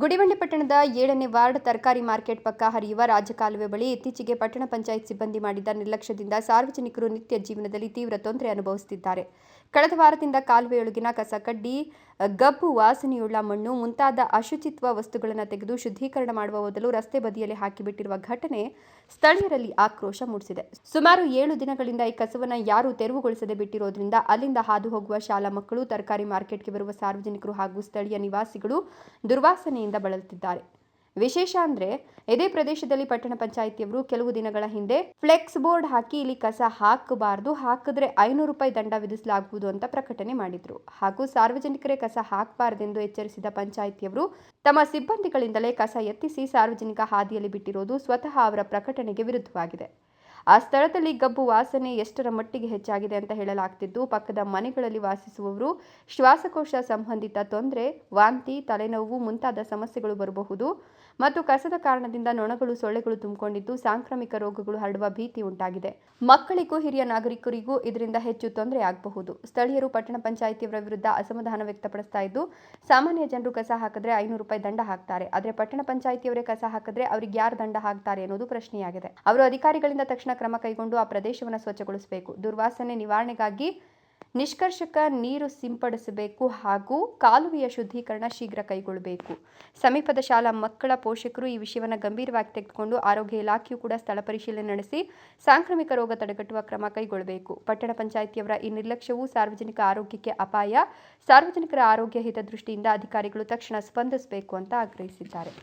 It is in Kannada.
ಗುಡಿಬಂಡೆ ಪಟ್ಟಣದ ಏಳನೇ ವಾರ್ಡ್ ತರಕಾರಿ ಮಾರ್ಕೆಟ್ ಪಕ್ಕ ಹರಿಯುವ ರಾಜಕಾಲುವೆ ಬಳಿ ಇತ್ತೀಚೆಗೆ ಪಟ್ಟಣ ಪಂಚಾಯತ್ ಸಿಬ್ಬಂದಿ ಮಾಡಿದ ನಿರ್ಲಕ್ಷ್ಯದಿಂದ ಸಾರ್ವಜನಿಕರು ನಿತ್ಯ ಜೀವನದಲ್ಲಿ ತೀವ್ರ ತೊಂದರೆ ಅನುಭವಿಸುತ್ತಿದ್ದಾರೆ. ಕಳೆದ ವಾರದಿಂದ ಕಾಲುವೆಯೊಳಗಿನ ಕಸಕಡ್ಡಿ ಗಬ್ಬು, ವಾಸನೆಯುಳ್ಳ ಮಣ್ಣು, ಮುಂತಾದ ಅಶುಚಿತ್ವ ವಸ್ತುಗಳನ್ನು ತೆಗೆದು ಶುದ್ಧೀಕರಣ ಮಾಡುವ ಬದಲು ರಸ್ತೆ ಬದಿಯಲ್ಲಿ ಹಾಕಿಬಿಟ್ಟಿರುವ ಘಟನೆ ಸ್ಥಳೀಯರಲ್ಲಿ ಆಕ್ರೋಶ ಮೂಡಿಸಿದೆ. ಸುಮಾರು ಏಳು ದಿನಗಳಿಂದ ಈ ಕಸವನ್ನು ಯಾರೂ ತೆರವುಗೊಳಿಸದೆ ಬಿಟ್ಟಿರೋದ್ರಿಂದ ಅಲ್ಲಿಂದ ಹಾದು ಹೋಗುವ ಶಾಲಾ ಮಕ್ಕಳು, ತರಕಾರಿ ಮಾರ್ಕೆಟ್ಗೆ ಬರುವ ಸಾರ್ವಜನಿಕರು ಹಾಗೂ ಸ್ಥಳೀಯ ನಿವಾಸಿಗಳು ದುರ್ವಾಸನೆಯಿಂದ ಬಳಲುತ್ತಿದ್ದಾರೆ. ವಿಶೇಷ ಅಂದ್ರೆ ಇದೇ ಪ್ರದೇಶದಲ್ಲಿ ಪಟ್ಟಣ ಪಂಚಾಯಿತಿಯವರು ಕೆಲವು ದಿನಗಳ ಹಿಂದೆ ಫ್ಲೆಕ್ಸ್ ಬೋರ್ಡ್ ಹಾಕಿ ಇಲ್ಲಿ ಕಸ ಹಾಕಬಾರದು, ಹಾಕಿದ್ರೆ ಐನೂರು ರೂಪಾಯಿ ದಂಡ ವಿಧಿಸಲಾಗುವುದು ಅಂತ ಪ್ರಕಟಣೆ ಮಾಡಿದ್ರು. ಹಾಗೂ ಸಾರ್ವಜನಿಕರೇ ಕಸ ಹಾಕಬಾರದೆಂದು ಎಚ್ಚರಿಸಿದ ಪಂಚಾಯಿತಿಯವರು, ತಮ್ಮ ಸಿಬ್ಬಂದಿಗಳಿಂದಲೇ ಕಸ ಎತ್ತಿಸಿ ಸಾರ್ವಜನಿಕ ಹಾದಿಯಲ್ಲಿ ಬಿಟ್ಟಿರೋದು ಸ್ವತಃ ಅವರ ಪ್ರಕಟಣೆಗೆ ವಿರುದ್ಧವಾಗಿದೆ. ಆ ಸ್ಥಳದಲ್ಲಿ ಗಬ್ಬು ವಾಸನೆ ಎಷ್ಟರ ಮಟ್ಟಿಗೆ ಹೆಚ್ಚಾಗಿದೆ ಅಂತ ಹೇಳಲಾಗ್ತಿದ್ದು, ಪಕ್ಕದ ಮನೆಗಳಲ್ಲಿ ವಾಸಿಸುವವರು, ಶ್ವಾಸಕೋಶ ಸಂಬಂಧಿತ ತೊಂದರೆ, ವಾಂತಿ, ತಲೆನೋವು ಮುಂತಾದ ಸಮಸ್ಯೆಗಳು ಬರಬಹುದು. ಮತ್ತು ಕಸದ ಕಾರಣದಿಂದ ನೊಣಗಳು, ಸೊಳ್ಳೆಗಳು ತುಂಬಿಕೊಂಡಿದ್ದು, ಸಾಂಕ್ರಾಮಿಕ ರೋಗಗಳು ಹರಡುವ ಭೀತಿ ಉಂಟಾಗಿದೆ. ಮಕ್ಕಳಿಗೂ, ಹಿರಿಯ ನಾಗರಿಕರಿಗೂ ಇದರಿಂದ ಹೆಚ್ಚು ತೊಂದರೆ ಆಗಬಹುದು. ಸ್ಥಳೀಯರು ಪಟ್ಟಣ ಪಂಚಾಯಿತಿಯವರ ವಿರುದ್ಧ ಅಸಮಾಧಾನ ವ್ಯಕ್ತಪಡಿಸ್ತಾ ಇದ್ದು, ಸಾಮಾನ್ಯ ಜನರು ಕಸ ಹಾಕಿದ್ರೆ ಐನೂರು ರೂಪಾಯಿ ದಂಡ ಹಾಕ್ತಾರೆ. ಆದರೆ ಪಟ್ಟಣ ಪಂಚಾಯಿತಿಯವರೇ ಕಸ ಹಾಕಿದ್ರೆ ಅವ್ರಿಗೆ ಯಾರು ದಂಡ ಹಾಕ್ತಾರೆ ಅನ್ನೋದು ಪ್ರಶ್ನೆಯಾಗಿದೆ. ಅವರು ಅಧಿಕಾರಿಗಳಿಂದ ತಕ್ಷಣ ಕ್ರಮ ಕೈಗೊಂಡು ಆ ಪ್ರದೇಶವನ್ನು ಸ್ವಚ್ಛಗೊಳಿಸಬೇಕು. ದುರ್ವಾಸನೆ ನಿವಾರಣೆಗಾಗಿ ನಿಷ್ಕರ್ಷಕ ನೀರು ಸಿಂಪಡಿಸಬೇಕು ಹಾಗೂ ಕಾಲುವೆಯ ಶುದ್ಧೀಕರಣ ಶೀಘ್ರ ಕೈಗೊಳ್ಳಬೇಕು. ಸಮೀಪದ ಶಾಲಾ ಮಕ್ಕಳ ಪೋಷಕರು ಈ ವಿಷಯವನ್ನು ಗಂಭೀರವಾಗಿ ತೆಗೆದುಕೊಂಡು ಆರೋಗ್ಯ ಇಲಾಖೆಯು ಕೂಡ ಸ್ಥಳ ಪರಿಶೀಲನೆ ನಡೆಸಿ ಸಾಂಕ್ರಾಮಿಕ ರೋಗ ತಡೆಗಟ್ಟುವ ಕ್ರಮ ಕೈಗೊಳ್ಳಬೇಕು. ಪಟ್ಟಣ ಪಂಚಾಯಿತಿಯವರ ಈ ನಿರ್ಲಕ್ಷ್ಯವು ಸಾರ್ವಜನಿಕ ಆರೋಗ್ಯಕ್ಕೆ ಅಪಾಯ. ಸಾರ್ವಜನಿಕರ ಆರೋಗ್ಯ ಹಿತದೃಷ್ಟಿಯಿಂದ ಅಧಿಕಾರಿಗಳು ತಕ್ಷಣ ಸ್ಪಂದಿಸಬೇಕು ಅಂತ ಆಗ್ರಹಿಸಿದ್ದಾರೆ.